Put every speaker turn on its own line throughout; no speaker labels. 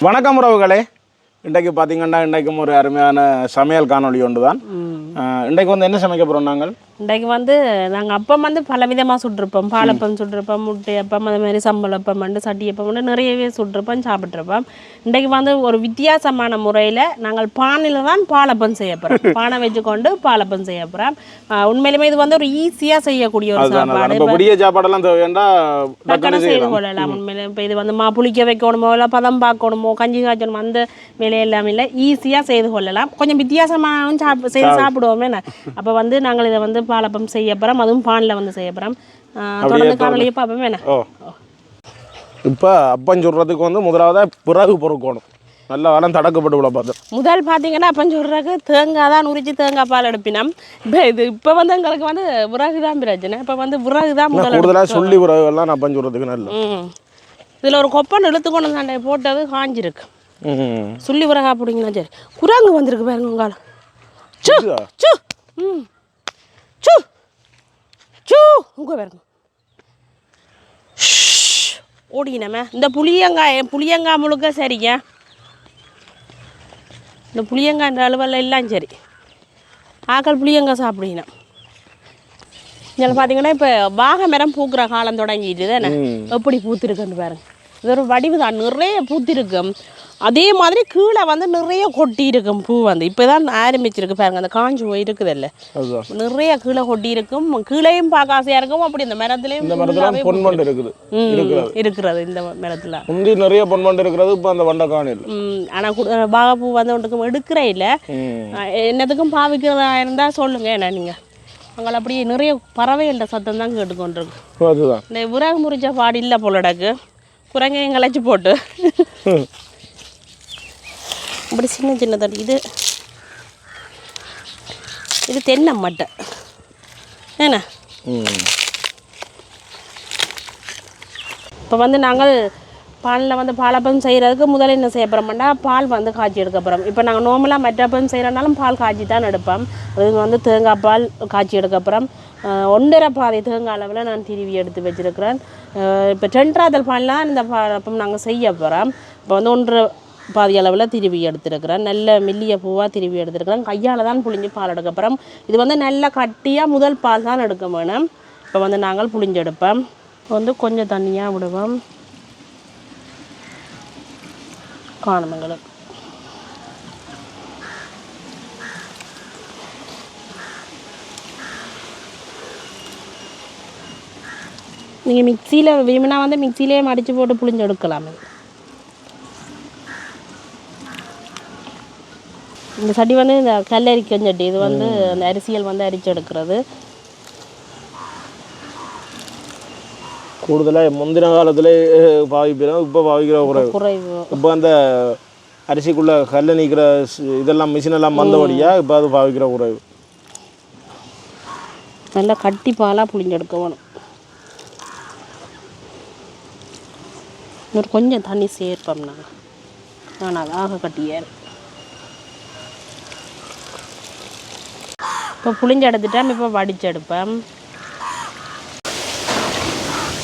வணக்கம் உறவுகளே. இன்றைக்கு பார்த்தீங்கன்னா இன்றைக்கும் ஒரு அருமையான சமையல் காணொளி ஒன்று தான் இன்றைக்கு வந்து என்ன சமைக்க போகிறோம் நாங்கள்?
இன்றைக்கு வந்து நாங்கள் அப்பம் வந்து பல விதமாக சுட்டிருப்போம். பாலப்பம் சுட்டிருப்போம் முட்டை அப்பம் அது மாதிரி சம்பளப்பம் வந்து சட்டியப்பம் வந்து நிறையவே சுட்டிருப்போம் சாப்பிட்ருப்போம் இன்றைக்கு வந்து ஒரு வித்தியாசமான முறையில் நாங்கள் பானையில் தான் பாலப்பம் செய்ய போகிறோம் பானை வச்சுக்கொண்டு பாலப்பம் செய்ய போகிறோம் உண்மையிலுமே இது வந்து ஒரு ஈஸியாக செய்யக்கூடிய ஒரு சாப்பாடு.
விடிய சாப்பாடெல்லாம் தேவையாண்டா
செய்து கொள்ளலாம் உண்மையிலே. இப்போ இது வந்து மா புளிக்க வைக்கணுமோ இல்லை பதம் பார்க்கணுமோ கஞ்சி காய்ச்சணுமோ அந்த வேலையெல்லாம் இல்லை. ஈஸியாக செய்து கொள்ளலாம். கொஞ்சம் வித்தியாசமாகவும் சாப் செய்து சாப்பிடுவோமே அப்போ வந்து நாங்கள் இதை வந்து பாலப்பம் செய்ய போகிறோம் அதுவும் பானில் வந்து செய்ய போகிறோம் தொடர்ந்து காணொலியை பார்ப்போம்
ஓ. இப்போ அப்பம் சுடுறதுக்கு வந்து முதலாவதாக பிறகு பொறுக்கணும் நல்ல வரம் தடக்கப்பட்டு விட பார்த்தோம்
முதல் பார்த்தீங்கன்னா அப்போ சொல்கிறக்கு தேங்காய் தான் உரிச்சு தேங்காய் பால் எடுப்பினோம். இப்போ இது இப்போ வந்து எங்களுக்கு வந்து விறகு தான் பிரச்சனை. இப்போ வந்து விறகு தான் முதல்
கூடுதலாக சொல்லி பிறகு எல்லாம் அப்பம் சுடுறதுக்கு நல்ல.
இதில் ஒரு கொப்பன் இழுத்து கொண்டு சண்டை போட்டது காஞ்சிருக்கு. சுள்ளி விறகா பிடிங்கன்னா சரி. குரங்கு வந்திருக்கு பாருங்க உங்கால சு? சு ம். சு. சு. உங்க பாருங்க. ஓடினமே இந்த புளியங்காய் புளியங்காய் முழுக்க சரிங்க இந்த புளியங்காய் இந்த அளவில் எல்லாம் சரி. ஆக்கள் புளியங்காய் சாப்பிடணும் இதில் பார்த்தீங்கன்னா இப்போ வாகை மரம் பூக்கிற காலம் தொடங்கிட்டு தானே. எப்படி பூத்திருக்குன்னு பாருங்க. இது ஒரு வடிவு தான். நிறைய பூத்திருக்கும் அதே மாதிரி கீழே வந்து நிறைய கொட்டி இருக்கும் பூ வந்து. இப்போ தான் ஆரம்பிச்சிருக்கு பாருங்க அந்த காஞ்சு போய் இருக்குதுல்ல. நிறைய கீழே கொட்டி இருக்கும் கீழேயும் பார்க்க ஆசையாக இருக்கும் அப்படி இந்த மரத்துலேயும்
இந்த மரத்துல பொன்மண்டு இருக்குது. இருக்கிறது.
இந்த மரத்தில்.
முந்தி நிறைய பொன்மண்டு இருக்கிறது இப்போ அந்த வண்டை காணில்
ஆனால் பாகப்பூ வந்து ஒன்றுக்கும் எடுக்கிற இல்லை. என்னத்துக்கும் பாவிக்கிறதா இருந்தால் சொல்லுங்கள் என்ன நீங்கள் அங்கே அப்படியே நிறைய பறவைகள சத்தம் தான் கேட்டுக்கொண்டிருக்கு
அதுதான்.
இந்த விறகு முறிச்ச பாடு இல்லை போலடக்கு. குரங்கையும் களைச்சி போட்டு. இப்படி சின்ன சின்னதாக இது இது தென்னை மட்டை. என்ன இப்போ வந்து நாங்கள் பாலில் வந்து பாலப்பம் செய்கிறதுக்கு முதல்ல என்ன செய்ய போகிறோம்னா பால் வந்து காய்ச்சி எடுக்க போகிறோம் இப்போ நாங்கள் நார்மலாக மற்றப்பம் செய்கிறனாலும் பால் காய்ச்சி தான் எடுப்போம். அது வந்து தேங்காய் பால் காய்ச்சி எடுக்க போகிறோம் ஒன்றரை பாதி தேங்காய் அளவில் நான் திருவி எடுத்து வச்சுருக்கிறேன். இப்போ டென்ட்ராதல் பால்லாம் இந்த பாலப்பம் நாங்கள் செய்ய போகிறோம் இப்போ வந்து ஒன்றரை பாதி அளவில் திருவி எடுத்துருக்கிறேன் நல்ல மெல்லிய பூவாக திருவி எடுத்துருக்கிறேன் கையால் தான் புளிஞ்சு பால் எடுக்க போகிறோம் இது வந்து நல்ல கட்டியாக முதல் பால் தான் எடுக்க வேணும். இப்போ வந்து நாங்கள் புளிஞ்செடுப்போம் இப்போ வந்து கொஞ்சம் தண்ணியாக விடுவோம். காணுமங்களுக்கு நீங்கள் மிக்சியில் விரும்பினா வந்து மிக்சியிலே மடித்து போட்டு புளிஞ்சு எடுக்கலாம். இது. இந்த சட்டி வந்து இந்த கல்லரிக்கும் சட்டி இது வந்து அந்த அரிசியல் வந்து அரிச்சு எடுக்கிறது.
கூடுதலாக முந்தின காலத்துல பாவிக்கிறோம் இப்போ பாவிக்கிற குறைவு.
குறைவு.
இப்போ அந்த அரிசிக்குள்ள கல்ல நீக்கிற இதெல்லாம் மிஷின் எல்லாம் வந்தபடியா இப்போ அது பாவிக்கிற குறைவு.
நல்லா கட்டி பாலாக புளிஞ்சு எடுக்க வேணும் இன்னொரு கொஞ்சம் தண்ணி சேர்ப்போம் நாங்கள் நான் அது ஆக கட்டியேன். இப்போ புளிஞ்செடுத்துட்டேன் இப்போ வடிச்சு எடுப்பேன்.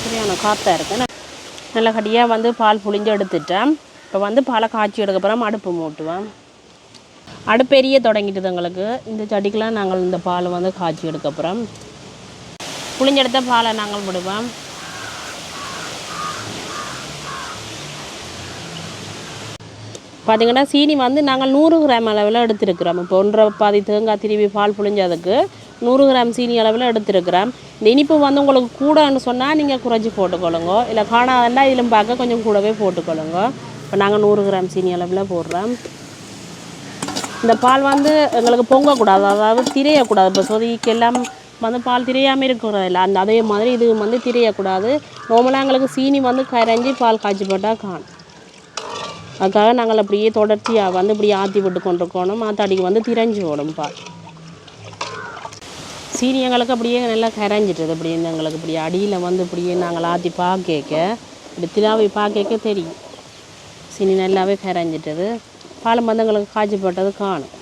சரியான காற்றா இருக்கு. நல்ல கடியாக வந்து பால் புளிஞ்சு எடுத்துட்டேன். இப்போ வந்து பாலை காய்ச்சி எடுக்கப்புறம் அடுப்பு மூட்டுவேன். அடுப்பெரிய தொடங்கிட்டுது எங்களுக்கு. இந்த செடிக்கெலாம் நாங்கள் இந்த பாலை வந்து காய்ச்சி எடுக்கப்புறம் புளிஞ்செடுத்த பாலை நாங்கள் விடுவோம். பார்த்திங்கன்னா சீனி வந்து நாங்கள் நூறு கிராம் அளவில் எடுத்திருக்கிறோம். இப்போ ஒன்றரை பாதி தேங்காய் திருவி பால் புழிஞ்சதுக்கு நூறு கிராம் சீனி அளவில் எடுத்திருக்கிறோம். இந்த இனிப்பு வந்து உங்களுக்கு கூடன்னு சொன்னால் நீங்கள் குறைச்சி போட்டுக்கொள்ளுங்க. இல்லை காணாதன்னா இதிலும் பார்க்க கொஞ்சம் கூடவே போட்டுக்கொள்ளுங்க. இப்போ நாங்கள் நூறு கிராம் சீனி அளவில் போடுறோம். இந்த பால் வந்து எங்களுக்கு பொங்கக்கூடாது. அதாவது திரையக்கூடாது. இப்போ சொதிக்கு எல்லாம் வந்து பால் திரையாமல் இருக்கிறது இல்லை அந்த அதே மாதிரி இது வந்து திரையக்கூடாது. நார்மலாக எங்களுக்கு சீனி வந்து கரைஞ்சி பால் காய்ச்சி போட்டால் காணும். அதுக்காக நாங்கள் அப்படியே தொடர்ச்சியாக வந்து இப்படி ஆற்றி விட்டு கொண்டிருக்கணும். மாத்தாடிக்கு வந்து திரைஞ்சி ஓடும் சீனி எங்களுக்கு அப்படியே நல்லா கரைஞ்சிட்டுது. அப்படி எங்களுக்கு இப்படி அடியில் வந்து இப்படியே நாங்கள் ஆற்றி பார்க்க இப்படி திலாவை பார்க்க தெரியும். சீனி நல்லாவே கரைஞ்சிட்டது. பாலம் வந்து எங்களுக்கு காய்ச்சி போட்டது காணும்.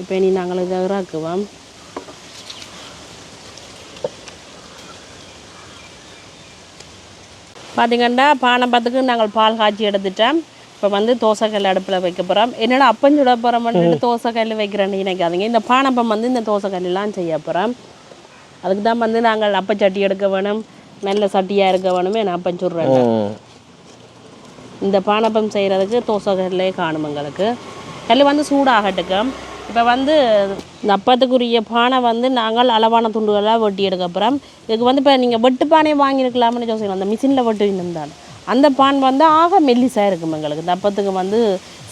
இப்போ இனி நாங்கள் இதை இறக்குவோம். பார்த்தீங்கன்னா பார்த்துக்கு நாங்கள் பால் காய்ச்சி எடுத்துட்டோம். இப்போ வந்து தோசைக்கல் அடுப்பில் வைக்க போகிறோம் என்னடா அப்பம் சுட போகிறோம் பண்ணிட்டு தோசைக்கல் வைக்கிறேன்னு நினைக்காதீங்க. இந்த பானப்பம் வந்து இந்த தோசைக்கல்லாம் செய்ய போகிறோம் அதுக்கு தான் வந்து நாங்கள் அப்பச்சட்டி எடுக்க வேணும். நல்ல சட்டியாக இருக்க வேணுமே நான் அப்பம் சுடுறேன் இந்த பானப்பம் செய்கிறதுக்கு தோசைக்கல்லே காணும் எங்களுக்கு. கல் வந்து சூடாகட்டுக்கும் இப்போ வந்து இந்த அப்பத்துக்குரிய பானை வந்து நாங்கள் அளவான துண்டுகளாக வெட்டி எடுக்க போகிறோம் இதுக்கு வந்து இப்போ நீங்கள் வெட்டு பானையை வாங்கியிருக்கலாம்னு யோசிக்கலாம் அந்த மிஷினில் வெட்டு இருந்தால் அந்த பான் வந்து ஆக மெல்லிசாக இருக்கும் எங்களுக்கு இந்த அப்பத்துக்கு வந்து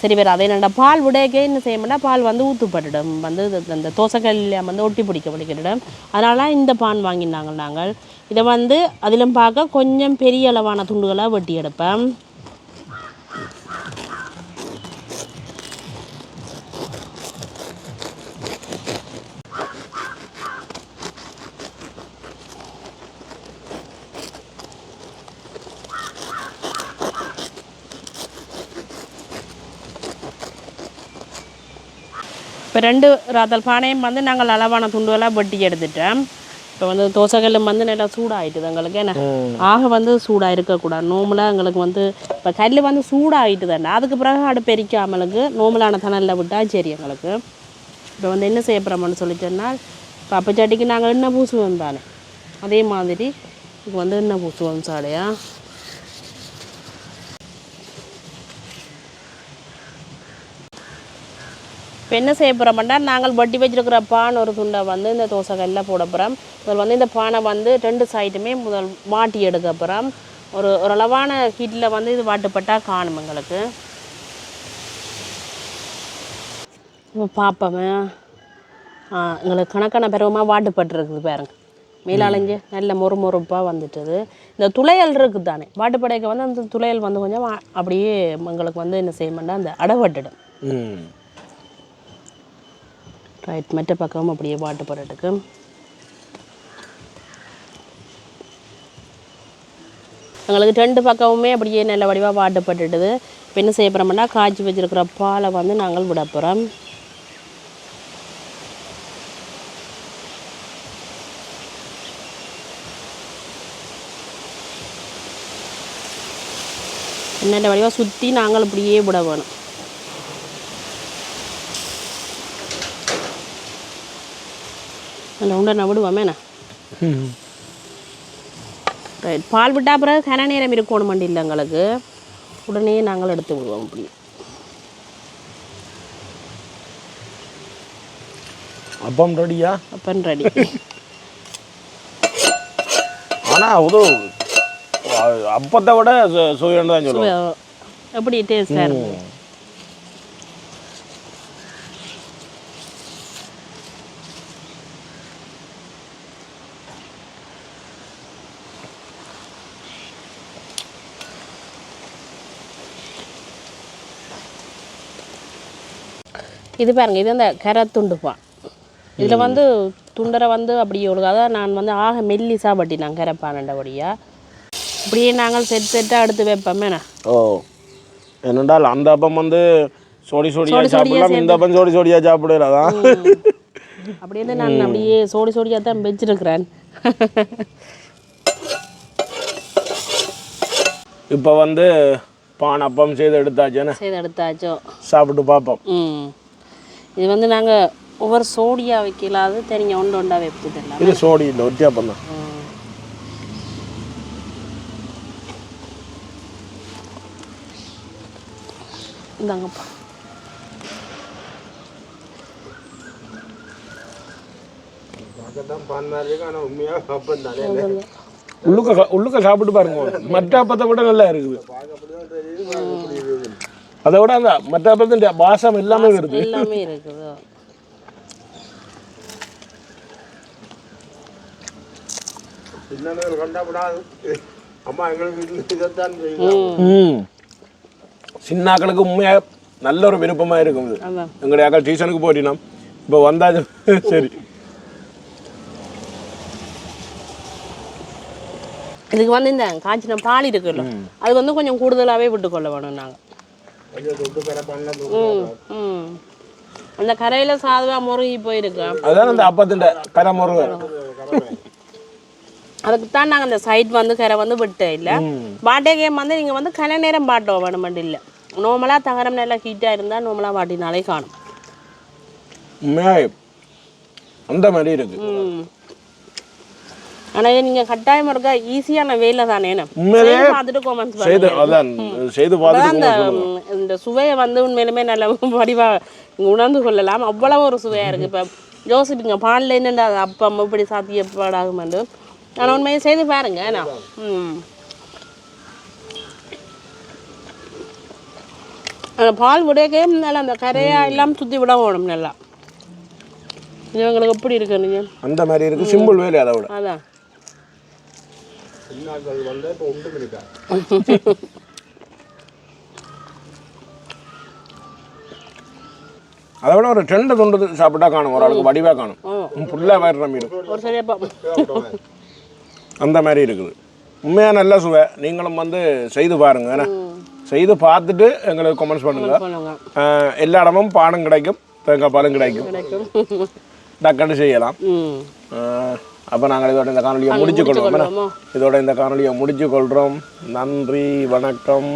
சரி வேறு அதே நண்டா பால் விடையக்கே என்ன செய்ய செய்யணும்னா பால் வந்து ஊற்றுப்பட்டுடும் வந்து அந்த தோசைக்கல்ல வந்து ஒட்டி பிடிக்க பிடிக்கிடும் அதனால இந்த பான் வாங்கினாங்க நாங்கள். இதை வந்து அதிலும் பார்க்க கொஞ்சம் பெரிய அளவான துண்டுகளாக வெட்டி எடுப்பேன். இப்போ ரெண்டு ராத்தல் பானையும் வந்து நாங்கள் அளவான துண்டுகளாக வெட்டி எடுத்துட்டோம். இப்போ வந்து தோசைக்கல்லும் வந்து நல்லா சூடாயிட்டுது எங்களுக்கு. என்ன ஆக வந்து சூடாக இருக்கக்கூடாது நோமலாக எங்களுக்கு வந்து இப்போ கல் வந்து சூடாகிட்டு தானே அதுக்கு பிறகு அடுப்பு எரிக்காமலுக்கு நோமலான தணலில் விட்டால் சரி எங்களுக்கு. இப்போ வந்து என்ன செய்ய போகிறோம்னு சொல்லிட்டோன்னா இப்போ அப்பச்சட்டிக்கு நாங்கள் எண்ணெய் பூசுவோம் தானே. அதே மாதிரி இப்போ வந்து எண்ணெய் பூசுவோம் சாலையா? இப்போ என்ன செய்ய போகிறோம்னா நாங்கள் வட்டி வச்சிருக்கிற பான் ஒரு துண்டை வந்து இந்த தோசைக்கல்லில் போட போகிறோம் முதல் வந்து இந்த பானை வந்து ரெண்டு சைடுமே முதல் மாட்டி எடுக்க போகிறோம் ஒரு ஒரு அளவான ஹீட்டில் வந்து இது வாட்டுப்பட்டால் காணும் எங்களுக்கு. பார்ப்போமே ஆ, எங்களுக்கு கணக்கான பருவமாக வாட்டுப்பட்டுருக்குது பாருங்க. மேலாளஞ்சு நல்ல மொறு மொறுப்பாக வந்துட்டுது. இந்த துளையல் இருக்குது தானே வாட்டுப்படைக்கு வந்து அந்த துளையல் வந்து கொஞ்சம் அப்படியே எங்களுக்கு வந்து என்ன செய்யமாட்டா அந்த அடவட்டுடும்
ம்.
ரைட் மெட்ட பக்கம் அப்படியே வாட்டு போடுறதுக்கு எங்களுக்கு ரெண்டு பக்கமுமே அப்படியே நல்ல வடிவாக வாட்டுப்பட்டுடுது இப்போ என்ன செய்ய போகிறோம்னா காய்ச்சி வச்சிருக்கிற பாலை வந்து நாங்கள் விட போகிறோம் நல்ல வடிவாக சுற்றி நாங்கள் இப்படியே விட வேணும். நான் விடுவோமே என்ன ரைட் பால் விட்டா பிறகு கன நேரம் இருக்கணும் மண்டி இல்லை எங்களுக்கு. உடனே நாங்கள் எடுத்து விடுவோம் அப்படி
அப்பம் ரெடியா?
அப்பன் ரெடி.
ஆனால் உது அப்பத்தை விட சு- சுவைன்னு தான் சொல்லுவோம்
எப்படி டேஸ்டாக இருக்கும் இது பாருங்க இது அந்த கரை துண்டுப்பான் இதில் வந்து துண்டரை வந்து அப்படியே ஒழுகாத நான் வந்து ஆக மெல்லிசா பட்டினான் கரைப்பானண்டபடியாக இப்படியே நாங்கள் செட் செட்டாக எடுத்து வைப்போமே என்ன?
ஓ என்னென்றால் அந்த அப்பம் வந்து சோடி சோடியா
சோடி சோடியா
சாப்பிடலாம் இந்த அப்பம் சோடி சோடியா சாப்பிடல அதான்
அப்படியே நான் அப்படியே சோடி சோடியாக தான் வச்சிருக்கிறேன்.
இப்போ வந்து பான் அப்பம் செய்து எடுத்தாச்சுன்னு
செய்து எடுத்தாச்சோ.
சாப்பிட்டு பார்ப்போம்.
ம். இது வந்து நாங்கள் ஒவ்வொரு சோடியா வைக்கலாது தெரிஞ்ச ஒன்று ஒன்றா வைப்பதில்லை
இது சோடி இல்லை அப்பம் தான்
இந்தாங்கப்பா.
உள்ளுக்க உள்ளுக்க சாப்பிட்டு பாருங்க. மற்ற அப்பத்தை விட நல்லா இருக்குது. அதை விட அந்த மற்ற அப்பத்தின் வாசம் எல்லாமே வருது
எல்லாமே இருக்குது.
சின்னாக்களுக்கு உண்மையாக நல்ல ஒரு விருப்பமாக இருக்கும் இது. எங்களுடைய அக்கா டியூஷனுக்கு போட்டினோம் இப்போ வந்தாச்சு சரி.
இதுக்கு வந்து இந்த காய்ச்சின பால் இருக்குல்ல அது வந்து கொஞ்சம் கூடுதலாகவே விட்டுக்கொள்ள வேணும் நாங்கள் அந்த கரையில் சாதுவாக முருகி போயிருக்கோம்
அதான் அந்த அப்பத்தின் கரை முருகு
அதுக்கு தான் நாங்கள் அந்த சைட் வந்து கரை வந்து விட்டு இல்லை? பாட்டே கேம் வந்து நீங்கள் வந்து கன நேரம் பாட்டோம் வேணுமெண்டு இல்லை. நார்மலாக தகரம் நல்லா ஹீட்டாக இருந்தால் நார்மலாக வாட்டினாலே காணும்.
அந்த மாதிரி இருக்கு
ம். ஆனால் நீங்கள் கட்டாயம் இருக்கா ஈஸியான வேலை தானே
உண்மையிலே
பார்த்துட்டு comments
செய்து அதான் செய்து பார்த்துட்டு
இந்த சுவையை வந்து உண்மையிலுமே நல்ல வடிவாக உணர்ந்து கொள்ளலாம். அவ்வளவு ஒரு சுவையாக இருக்குது இப்போ யோசிப்பீங்க பாலில் என்னென்ன அப்பம் இப்படி சாத்தியப்பாடாகுமெண்டு ஆனால் உண்மையை செய்து பாருங்க என்ன? ம். அந்த பால் விடையக்கே நல்லா அந்த கரையா எல்லாம் சுற்றி விட வேணும் நல்லா. இவங்களுக்கு எப்படி இருக்கு நீங்கள்
அந்த மாதிரி இருக்கு. சிம்பிள் வேலை அதை விட
அதான்.
சின்னாக்கள் வந்து இப்போ ஒன்றும் இருக்கா
அதை விட ஒரு ரெண்டு துண்டு சாப்பிட்டா காணும் ஒரு ஆளுக்கு வடிவாக காணும். ஃபுல்லாக
ஒரு சரியா
அந்த மாதிரி இருக்குது. உண்மையாக நல்ல சுவை. நீங்களும் வந்து செய்து பாருங்க என்ன? செய்து பார்த்துட்டு எங்களுக்கு கமெண்ட்ஸ் பண்ணுங்க. எல்லா இடமும் பானம் கிடைக்கும் தேங்காய் பாலும் கிடைக்கும்.
கிடைக்கும்.
டக்குன்னு செய்யலாம். அப்போ நாங்கள் இதோட இந்த காணொலியை முடிச்சு
கொள்வோம்?
இதோட இந்த காணொலியை முடிச்சு கொள்கிறோம் நன்றி வணக்கம்.